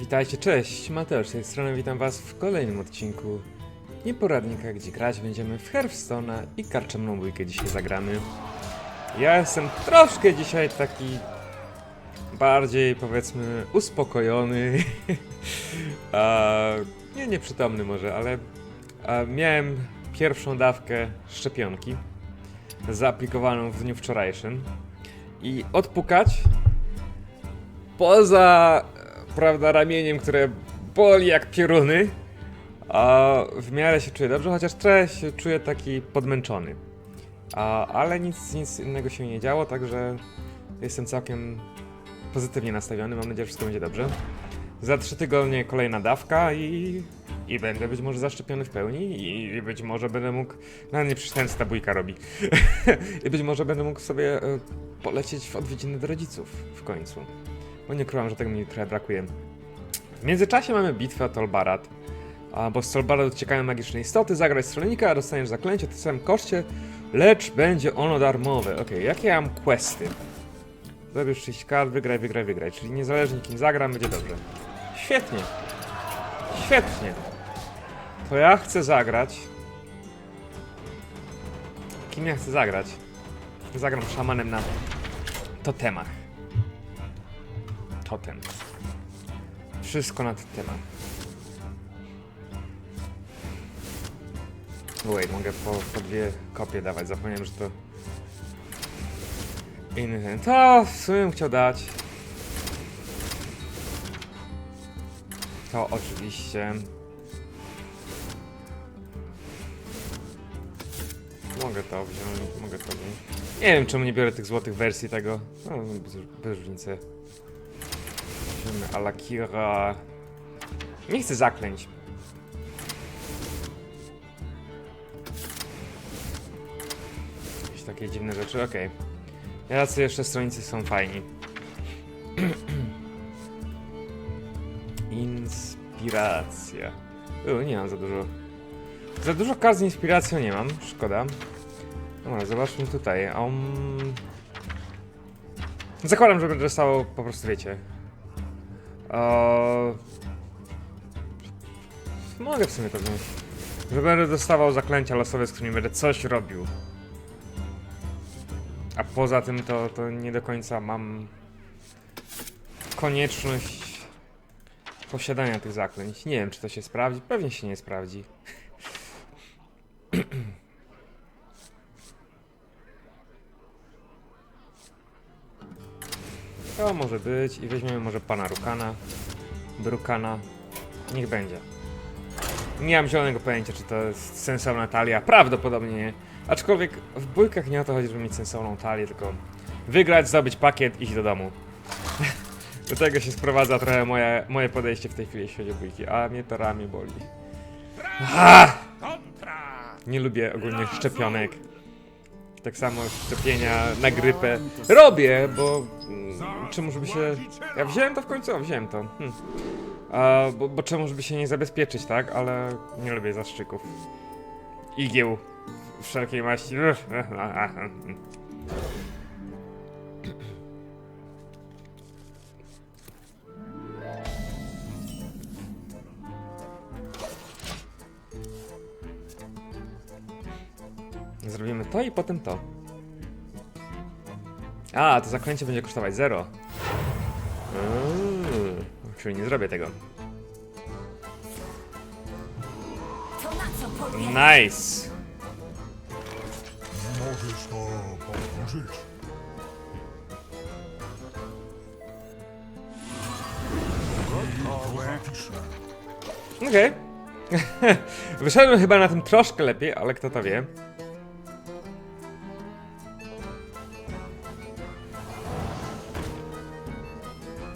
Witajcie, cześć, Mateusz z tej strony, witam was w kolejnym odcinku Nieporadnika, gdzie grać będziemy w Hearthstone'a i karczemną bójkę dzisiaj zagramy. Ja jestem troszkę dzisiaj taki bardziej, powiedzmy, uspokojony, a, nie nieprzytomny może, ale a, miałem pierwszą dawkę szczepionki zaaplikowaną w dniu wczorajszym i odpukać poza, prawda, ramieniem, które boli jak pioruny, a w miarę się czuję dobrze, chociaż trochę się czuję taki podmęczony. A, ale nic, nic innego się nie działo, także jestem całkiem pozytywnie nastawiony, mam nadzieję, że wszystko będzie dobrze. Za trzy tygodnie kolejna dawka i, i będę być może zaszczepiony w pełni i, i być może będę mógł, no nie przeczytałem co ta bójka robi, i być może będę mógł sobie e, polecieć w odwiedziny do rodziców w końcu. Bo nie krywam, że tego mi trochę brakuje. W międzyczasie mamy bitwę Tolbarat. Bo z Tolbarat uciekają magiczne istoty, zagraj strzelnika, a dostaniesz zaklęcie o tym samym koszcie, lecz będzie ono darmowe. Okej, jakie ja mam questy? Zabierz 6 kart, wygraj, wygraj, wygraj. Czyli niezależnie kim zagram, będzie dobrze. Świetnie. Świetnie. To ja chcę zagrać. Kim ja chcę zagrać? Zagram szamanem na totemach. Totem. Wszystko na totemach. Wait, mogę po, po dwie kopie dawać. Zapomniałem, że to inny ten. To w sumie chciał dać. To oczywiście. Mogę to wziąć, mogę to wziąć. Nie wiem czemu nie biorę tych złotych wersji tego. No, bez, bez różnicy. Weźmiemy Alakira. Nie chcę zaklęć. Jakieś takie dziwne rzeczy, okej. Jacy jeszcze stronicy są fajni. Inspiracja. U, nie mam za dużo. Za dużo kart z inspiracją nie mam, szkoda. Dobra, zobaczmy tutaj. Um... Zakładam, że będę stało po prostu, wiecie. Eee... Mogę w sumie to wziąć. Że będę dostawał zaklęcia losowe, z którymi będę coś robił. A poza tym to, to nie do końca mam konieczność posiadania tych zaklęć. Nie wiem, czy to się sprawdzi. Pewnie się nie sprawdzi. To może być i weźmiemy może pana Rukana, Brukana. Niech będzie. Nie mam zielonego pojęcia, czy to jest sensowna talia. Prawdopodobnie nie. Aczkolwiek w bójkach nie o to chodzi, żeby mieć sensowną talię, tylko wygrać, zdobyć pakiet, iść do domu. do tego się sprowadza trochę moje, moje podejście w tej chwili, jeśli chodzi o bójki. A mnie to ramię boli. Ah! Nie lubię ogólnie szczepionek. Tak samo szczepienia na grypę. Robię, bo mm, czemu żeby się... Ja wziąłem to w końcu, o, wziąłem to. Hm. A, bo, bo czemu żeby się nie zabezpieczyć, tak? Ale nie lubię zastrzyków. Igieł wszelkiej maści. Zrobimy to i potem to. A, to zaklęcie będzie kosztować 0. Czyli nie zrobię tego. Nice! Możesz to powtórzyć. Okej. Wyszedłem chyba na tym troszkę lepiej, ale kto to wie.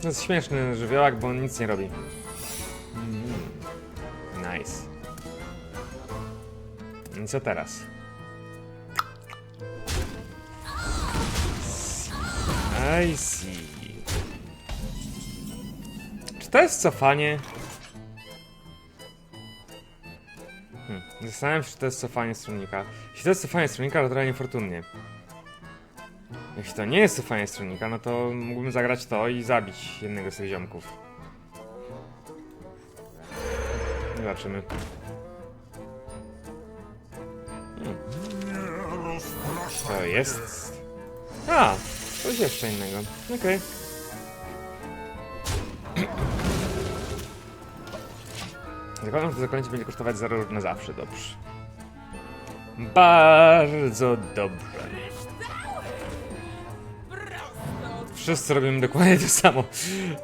To jest śmieszny żywiołak, bo on nic nie robi. Mm. Nice. I co teraz? I see. Czy to jest cofanie? Hmm. Zastanawiam się, czy to jest cofanie stronnika. Jeśli to jest cofanie stronnika, to trochę niefortunnie. Jeśli to nie jest cofanie stronnika, no to mógłbym zagrać to i zabić jednego z tych ziomków. Zobaczymy. To jest... A! Coś jeszcze innego. Okej. Zakładam, że to zaklęcie będzie kosztować 0 na zawsze. Dobrze. Bardzo dobrze. Wszyscy robimy dokładnie to samo.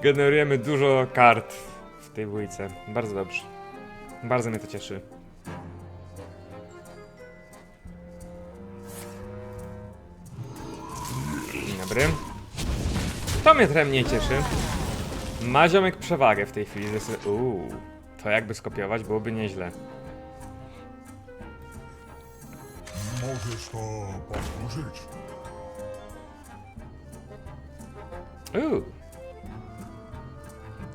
Generujemy dużo kart w tej dwójce. Bardzo dobrze. Bardzo mnie to cieszy. Dzień dobry. To mnie trochę mniej cieszy. Ma ziomek przewagę w tej chwili. Uuu, to jakby skopiować byłoby nieźle. Możesz to powtórzyć. Ooh.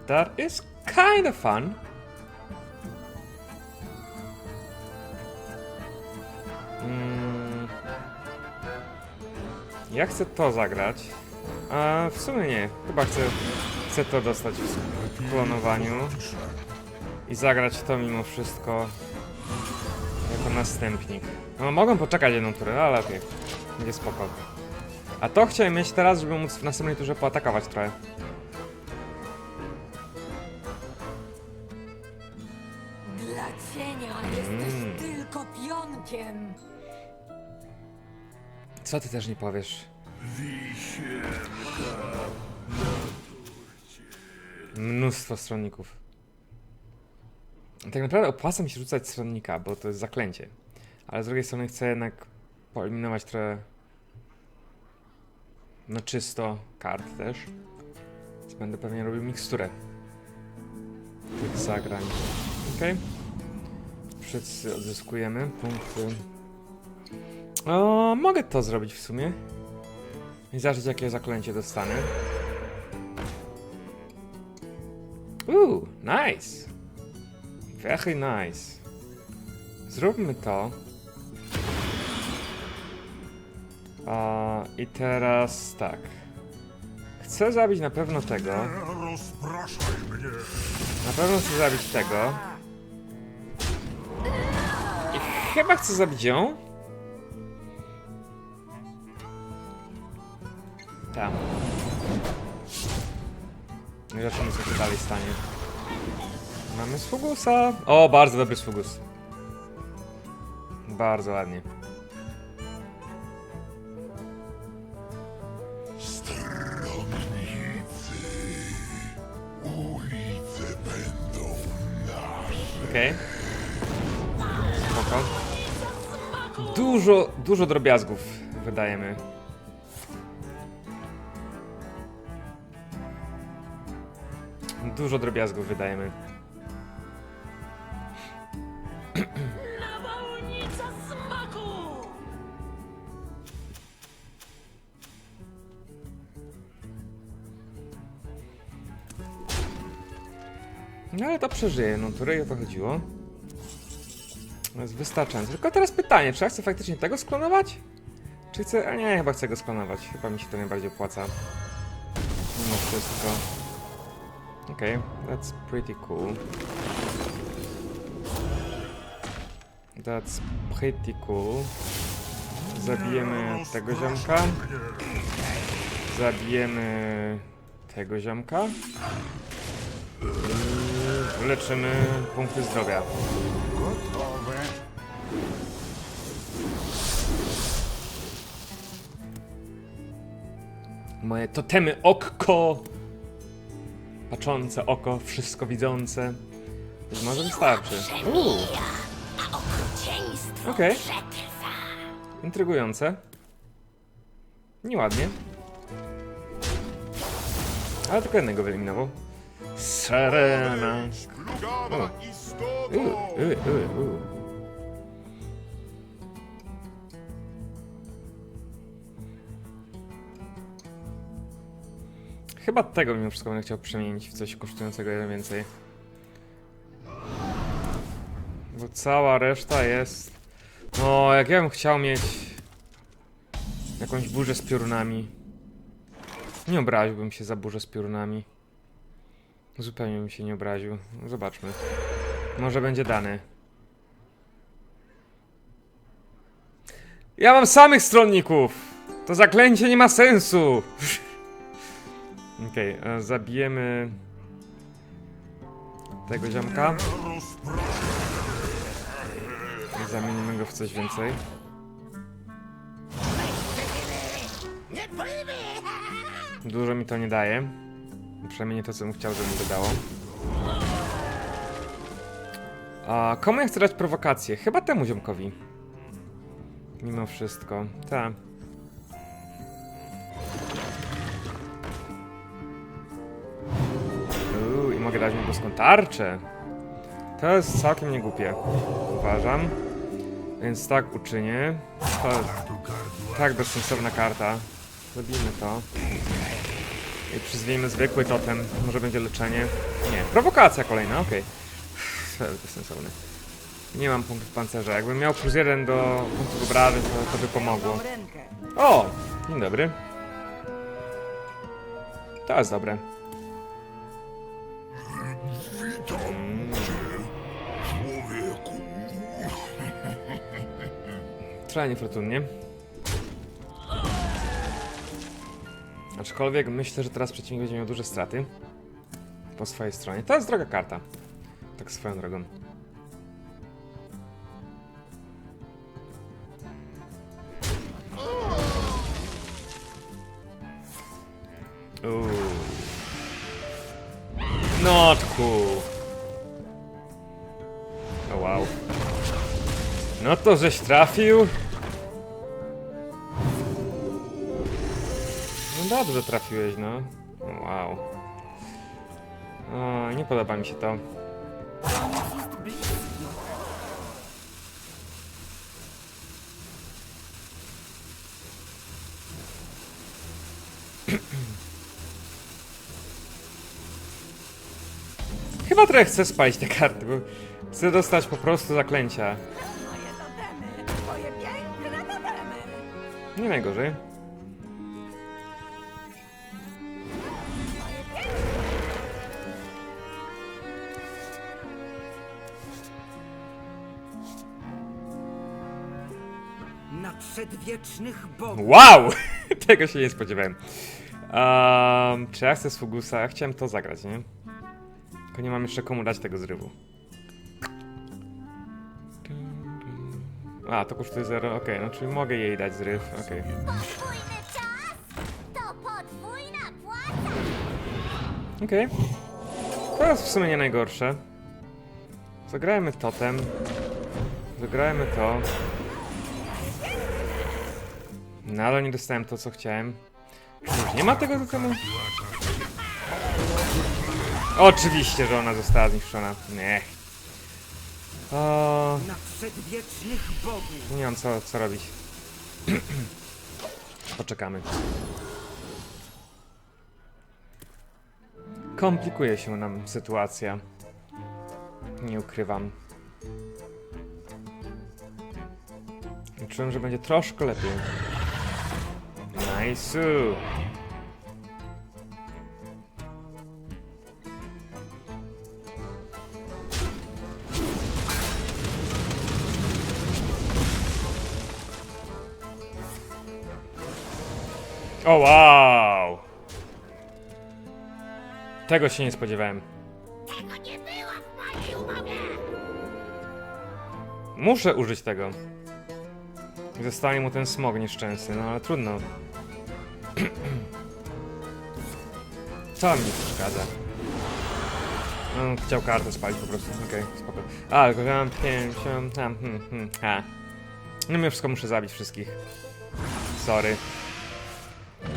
That is kind of fun. Mm. Ja chcę to zagrać. A w sumie nie. Chyba chcę, chcę to dostać w klonowaniu i zagrać to mimo wszystko jako następnik. No mogę poczekać jedną turę, ale okej. Będzie spoko. A to chciałem mieć teraz, żeby móc w następnej turze poatakować trochę. Dla cienia jesteś tylko pionkiem. Co ty też nie powiesz? Mnóstwo stronników. Tak naprawdę opłaca mi się rzucać stronnika, bo to jest zaklęcie. Ale z drugiej strony chcę jednak poeliminować trochę na czysto kart też. Więc będę pewnie robił miksturę tych zagrań. Okej. Wszyscy odzyskujemy punkty. O, mogę to zrobić w sumie. I zobaczyć jakie zaklęcie dostanę. Uuu, nice. Very nice. Zróbmy to. A, I teraz tak. Chcę zabić na pewno tego. Nie. Na pewno chcę zabić tego. I chyba chcę zabić ją. Tam. No i zobaczymy co się dalej stanie. Mamy Sfugusa. O, bardzo dobry Sfugus. Bardzo ładnie. Okej. Spoko. Dużo, dużo drobiazgów wydajemy. Dużo drobiazgów wydajemy. No ale to przeżyje, no turę o to chodziło. To jest wystarczające. Tylko teraz pytanie, czy ja chcę faktycznie tego sklonować? Czy chcę... A nie, chyba chcę go sklonować. Chyba mi się to najbardziej opłaca. Mimo wszystko. Okej, okay, that's pretty cool. That's pretty cool. Zabijemy tego ziomka. Zabijemy tego ziomka. Leczymy punkty zdrowia. Gotowe. Moje totemy okko! Patrzące oko, wszystko widzące. Być może wystarczy. Uuu, A okrucieństwo Okej. przetrwa. intrygujące. Nieładnie. Ale tylko jednego wyeliminował. Serena. Chyba tego mimo wszystko będę chciał przemienić w coś kosztującego jeden więcej. Bo cała reszta jest... No, jak ja bym chciał mieć... Jakąś burzę z piorunami. Nie obraziłbym się za burzę z piorunami. Zupełnie bym się nie obraził. Zobaczmy. Może będzie dany. Ja mam samych stronników! To zaklęcie nie ma sensu! Okej, e, zabijemy tego ziomka zamienimy go w coś więcej. Dużo mi to nie daje. Przynajmniej nie to, co bym chciał, żeby mi to dało. A komu ja chcę dać prowokację? Chyba temu ziomkowi. Mimo wszystko. Tak. Uuu, i mogę dać mu boską tarczę. To jest całkiem niegłupie. Uważam. Więc tak uczynię. To tak bezsensowna karta. Zrobimy to. Przyzwijmy zwykły totem. Może będzie leczenie. Nie, prowokacja kolejna, okej. Jest bezsensowne. Nie mam punktów pancerza. Jakbym miał plus jeden do punktów obrażeń, to, to by pomogło. O! Dzień dobry. To jest dobre. Trochę niefortunnie. Aczkolwiek myślę, że teraz przeciwnik będzie miał duże straty. Po swojej stronie. To jest droga karta. Tak swoją drogą. Uuu. Notku. O wow. No to żeś trafił. Dobrze trafiłeś, no. Wow. O, nie podoba mi się to. Chyba trochę chcę spalić te karty, bo chcę dostać po prostu zaklęcia. Nie najgorzej. Przedwiecznych bogów. Wow! Tego się nie spodziewałem. Um, czy ja chcę z Fugusa? Ja chciałem to zagrać, nie? Tylko nie mam jeszcze komu dać tego zrywu. A, to kosztuje 0, okej, no czyli mogę jej dać zryw, okej. Podwójny czas to podwójna płata. Okej. To jest w sumie nie najgorsze. Zagrajmy totem. Zagrajmy to. No ale nie dostałem to, co chciałem. Już nie ma tego totemu? Oczywiście, że ona została zniszczona. Nie. O, Na przedwiecznych bogów. nie mam co, co robić. Poczekamy. Komplikuje się nam sytuacja. Nie ukrywam. Czułem, że będzie troszkę lepiej. Nice. O wow! Tego się nie spodziewałem. Tego nie było w mojej umowie. Muszę użyć tego. Zostanie mu ten smog nieszczęsny, no ale trudno. Co mi przeszkadza? No, chciał kartę spalić po prostu, okej, spoko. A, tylko mam 50, tam, hmm, hmm, ha. No mimo wszystko muszę zabić wszystkich. Sorry.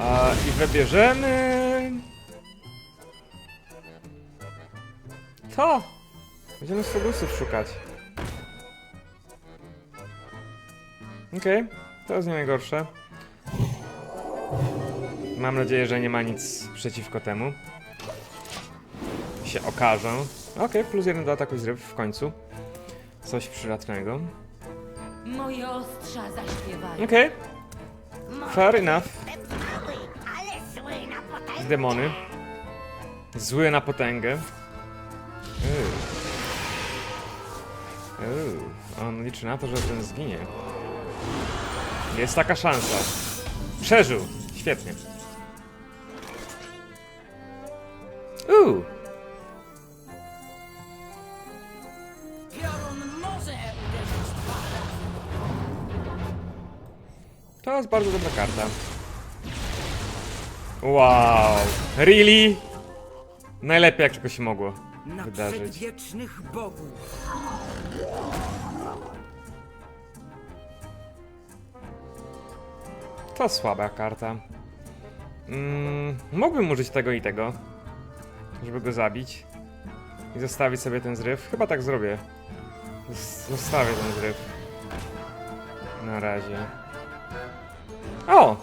A, I wybierzemy... To! Będziemy Fogusów szukać. Okej, to jest nie najgorsze. Mam nadzieję, że nie ma nic przeciwko temu. Się okażę. Okej, plus jeden do ataku i zryw w końcu. Coś przydatnego. Moje ostrza zaśpiewają. Okej, fair enough. Demony. Zły na potęgę. Uuu, on liczy na to, że ten zginie. Jest taka szansa. Przeżył. Świetnie. Jest bardzo dobra karta. Wow. Really? Najlepiej jak tylko się mogło Na wydarzyć. przedwiecznych bogów. To słaba karta. Mm, mógłbym użyć tego i tego, żeby go zabić i zostawić sobie ten zryw. Chyba tak zrobię. Zostawię ten zryw. Na razie. O!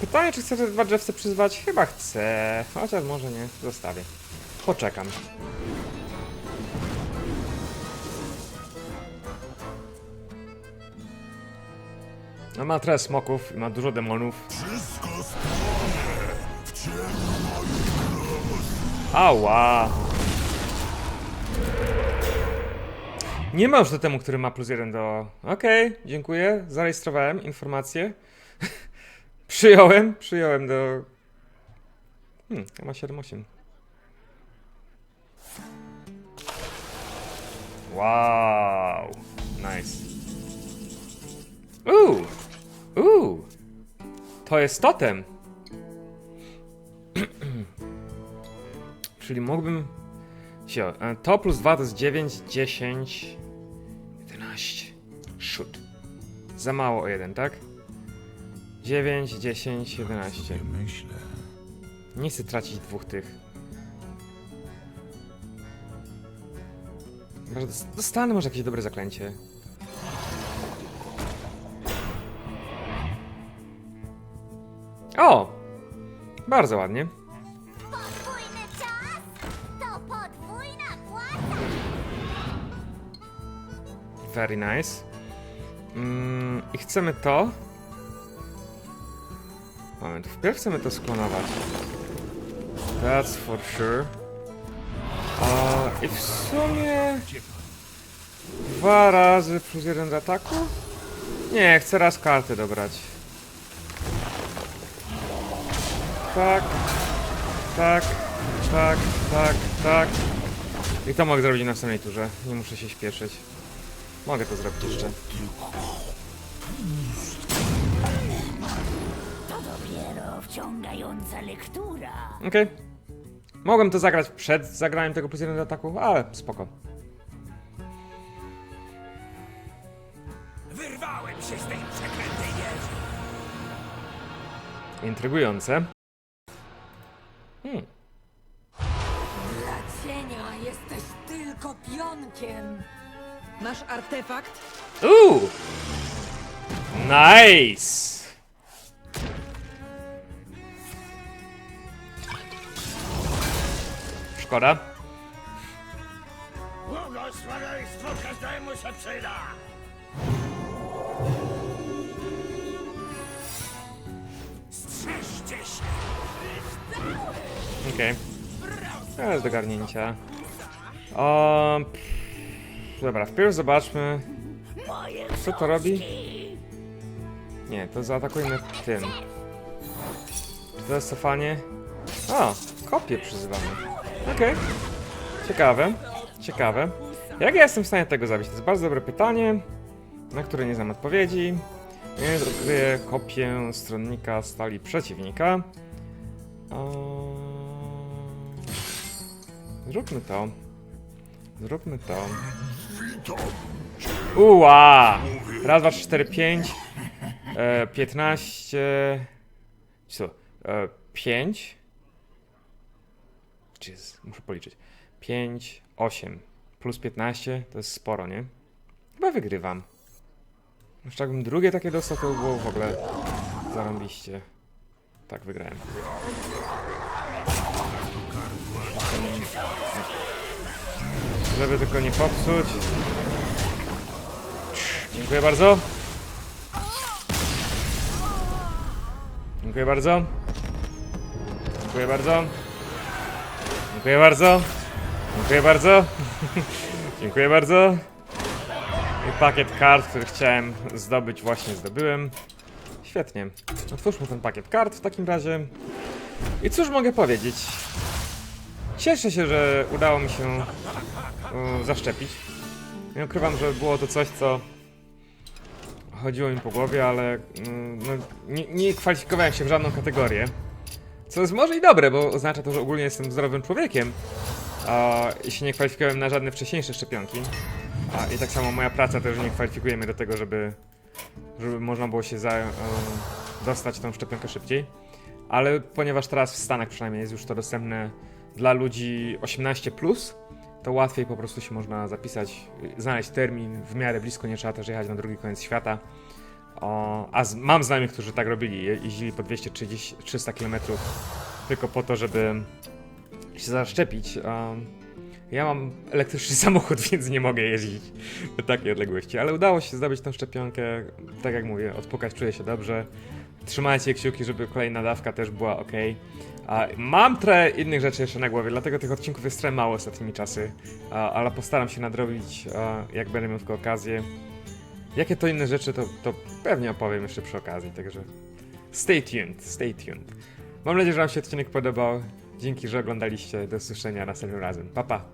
Pytanie, czy chcę te dwa drzewce przyzwać? Chyba chcę. Chociaż może nie. Zostawię. Poczekam. No ma trochę smoków i ma dużo demonów. Wszystko w moich Ała! Nie ma już do temu, który ma plus jeden do... Okej, dziękuję. Zarejestrowałem informację. przyjąłem, przyjąłem do... Hmm, ma 7-8. Wow! Nice. Uuu! Uuu! To jest totem! Czyli mógłbym. Sio, e, to plus 2 to jest 9, 10, 11. Shoot. Za mało o 1, tak? 9, 10, 11. myślę. Nie chcę tracić dwóch tych. Może dostanę może jakieś dobre zaklęcie. O! Bardzo ładnie. Very nice. Mm, I chcemy to. Moment, wpierw chcemy to sklonować. That's for sure. A, I w sumie... Dwa razy plus jeden do ataku? Nie, chcę raz karty dobrać. Tak. Tak. Tak, tak, tak. I to mogę zrobić na następnej turze. Nie muszę się śpieszyć. Mogę to zrobić jeszcze. To dopiero wciągająca lektura. Okej. Mogłem to zagrać przed zagraniem tego plus jeden do ataku, ale spoko. Wyrwałem się z tej przeklętej wieży. Intrygujące. Hmm. Dla cienia jesteś tylko pionkiem. Masz artefakt? Uuu! Nice! Szkoda. Błogosławieństwo każdemu się przyda. Strzeżcie się. Okej. To jest do garnięcia. Dobra, wpierw zobaczmy. Co to robi? Nie, to zaatakujmy tym. Czy to jest cofanie? O, kopię przyzywamy. Okej. Ciekawe. Ciekawe. Jak ja jestem w stanie tego zabić? To jest bardzo dobre pytanie, na które nie znam odpowiedzi. Więc odkryję kopię stronnika stali przeciwnika. Zróbmy to. Zróbmy to. Uła! Raz, dwa, trzy, cztery, pięć. E, Piętnaście. Co? E, pięć. Jeez, muszę policzyć. Pięć, osiem. Plus piętnaście to jest sporo, nie? Chyba wygrywam. Jeszcze jakbym drugie takie dostał, to by było w ogóle zarąbiście. Tak, wygrałem. Żeby tylko nie popsuć. Dziękuję bardzo. Dziękuję bardzo. Dziękuję bardzo. Dziękuję bardzo. Dziękuję bardzo. Dziękuję bardzo. I pakiet kart, który chciałem zdobyć, właśnie zdobyłem. Świetnie. Otwórzmy ten pakiet kart w takim razie. I cóż mogę powiedzieć? Cieszę się, że udało mi się e, zaszczepić. Nie ukrywam, że było to coś, co chodziło mi po głowie, ale mm, no, nie, nie kwalifikowałem się w żadną kategorię. Co jest może i dobre, bo oznacza to, że ogólnie jestem zdrowym człowiekiem. A, I się nie kwalifikowałem na żadne wcześniejsze szczepionki. A, I tak samo moja praca też nie kwalifikuje mnie do tego, żeby, żeby można było się za, e, dostać tą szczepionkę szybciej. Ale ponieważ teraz w Stanach przynajmniej jest już to dostępne dla ludzi 18, to łatwiej po prostu się można zapisać, znaleźć termin w miarę blisko, nie trzeba też jechać na drugi koniec świata. O, a z, mam znajomych, którzy tak robili, je- jeździli po 230-300 km tylko po to, żeby się zaszczepić. Ja mam elektryczny samochód, więc nie mogę jeździć do takiej odległości, ale udało się zdobyć tą szczepionkę. Tak jak mówię, odpukać czuję się dobrze. Trzymajcie kciuki, żeby kolejna dawka też była ok. A, mam trochę innych rzeczy jeszcze na głowie, dlatego tych odcinków jest trochę mało ostatnimi czasy, ale postaram się nadrobić, jak będę miał tylko okazję. Jakie to inne rzeczy, to, to pewnie opowiem jeszcze przy okazji, także stay tuned, stay tuned. Mam nadzieję, że Wam się odcinek podobał. Dzięki, że oglądaliście. Do usłyszenia następnym razem. Pa, pa.